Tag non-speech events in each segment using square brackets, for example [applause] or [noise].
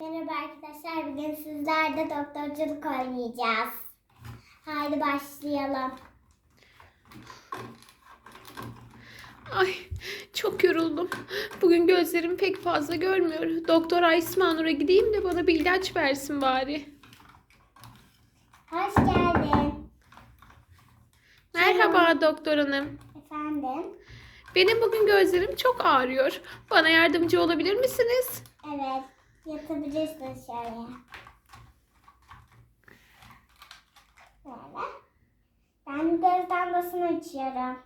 Merhaba arkadaşlar. Bugün sizlerle doktorculuk oynayacağız. Haydi başlayalım. Ay çok yoruldum. Bugün gözlerim pek fazla görmüyor. Doktor Aysmanur'a gideyim de bana bir ilaç versin bari. Hoş geldin. Merhaba doktor hanım. Efendim? Benim bugün gözlerim çok ağrıyor. Bana yardımcı olabilir misiniz? Evet. Yatabilirsin şöyle. Böyle. Ben göz damlasını açıyorum.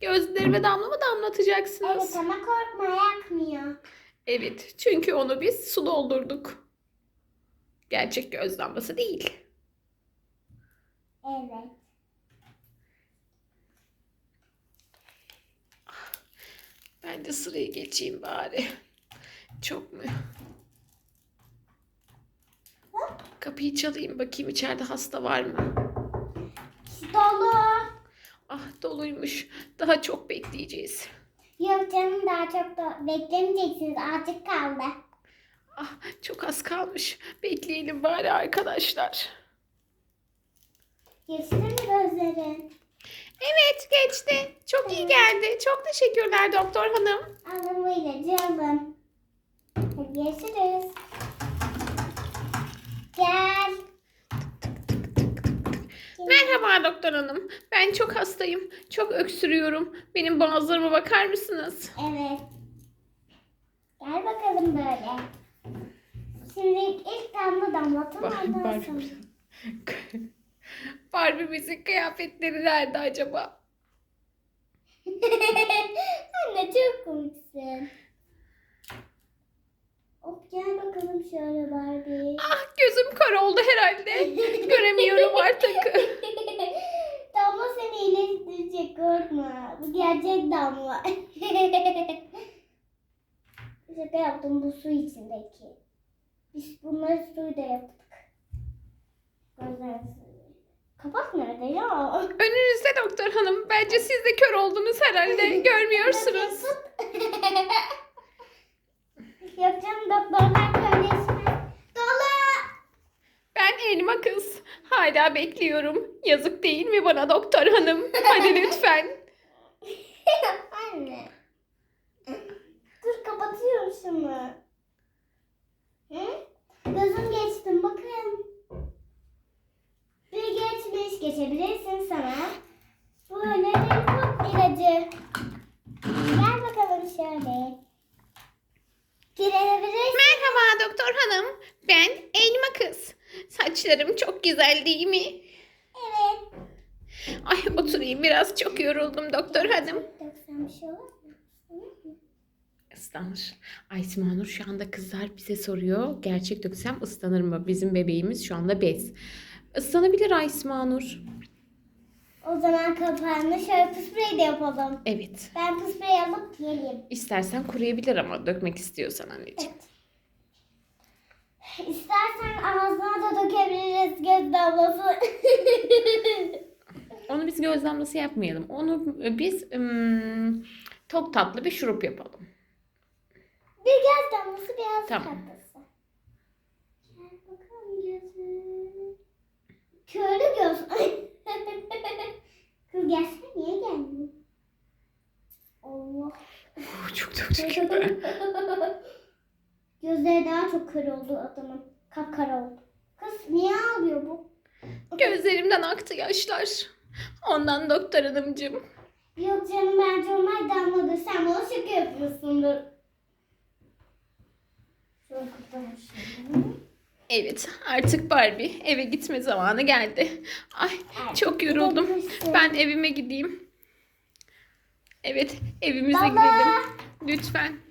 Gözlerime damla mı damlatacaksınız? Evet ama korkma yakmıyor. Evet, çünkü onu biz su doldurduk. Gerçek göz damlası değil. Evet. Ben de sıraya geçeyim bari. Çok mu? Kapıyı çalayım bakayım içeride hasta var mı? Dolu. Ah doluymuş. Daha çok bekleyeceğiz. Yok canım daha çok da beklemeyeceksiniz. Azıcık kaldı. Ah çok az kalmış. Bekleyelim bari arkadaşlar. Geçti mi gözlerin? Evet geçti. Çok iyi geldi. Çok teşekkürler doktor hanım. Alın bu ilacı alın. Hadi görüşürüz. Merhaba doktor hanım. Ben çok hastayım. Çok öksürüyorum. Benim boğazlarıma bakar mısınız? Evet. Gel bakalım böyle. Şimdi ilk damla damlatın ondan sonra. Barbie'mizin kıyafetleri nerede acaba? [laughs] Anne çok komiksin. Gel bakalım şöyle Barbie. Ah gözüm kör oldu herhalde. Göremiyorum artık. [laughs] damla seni iyileştirecek korkma. Bu gerçek damla. [laughs] Şaka yaptım bu su içindeki. Biz bunları suyla yaptık. Gözlerinizi. Kapak nerede ya? [laughs] Önünüzde doktor hanım. Bence siz de kör oldunuz herhalde. Görmüyorsunuz. Yapacağım doktorlar kardeşime. Dolu. Ben elma kız. Hala bekliyorum. Yazık değil mi bana doktor hanım? Hadi [laughs] lütfen. [laughs] Anne. Dur kapatıyorum şunu. Hı? Gözüm geçtim bakın. Bir geçmiş geçebilirsin sana. Böyle bir ilacı. Gel bakalım şöyle. Girebilirsin. Merhaba doktor hanım. Ben elma kız. Saçlarım çok güzel değil mi? Evet. Ay oturayım biraz çok yoruldum doktor hanım. Bir şey olur mu? Islanır. Aysimanur şu anda kızlar bize soruyor. Gerçek döksem ıslanır mı? Bizim bebeğimiz şu anda bez. Islanabilir Aysimanur. O zaman kapağını şöyle pısprey de yapalım. Evet. Ben pısprey alıp geleyim. İstersen kuruyabilir ama dökmek istiyorsan anneciğim. Evet. İstersen ağzına da dökebiliriz göz damlası. [laughs] Onu biz göz damlası yapmayalım. Onu biz ım, çok tatlı bir şurup yapalım. bir göz damlası biraz Tamam. tatlısı. Gel bakalım gözüm. Körlü göz. [laughs] Kız gelsene niye geldin? Allah. Oh, çok teşekkürler. [laughs] Gözleri daha çok kör oldu adamın. Kapkara oldu. Kız niye ağlıyor bu? Gözlerimden aktı yaşlar. Ondan doktor hanımcığım. Yok canım bence onlar damladır. Sen bana şaka yapıyorsundur. Şöyle kapatalım Evet artık Barbie eve gitme zamanı geldi. Ay çok yoruldum. Ben evime gideyim. Evet evimize Baba. gidelim. Lütfen.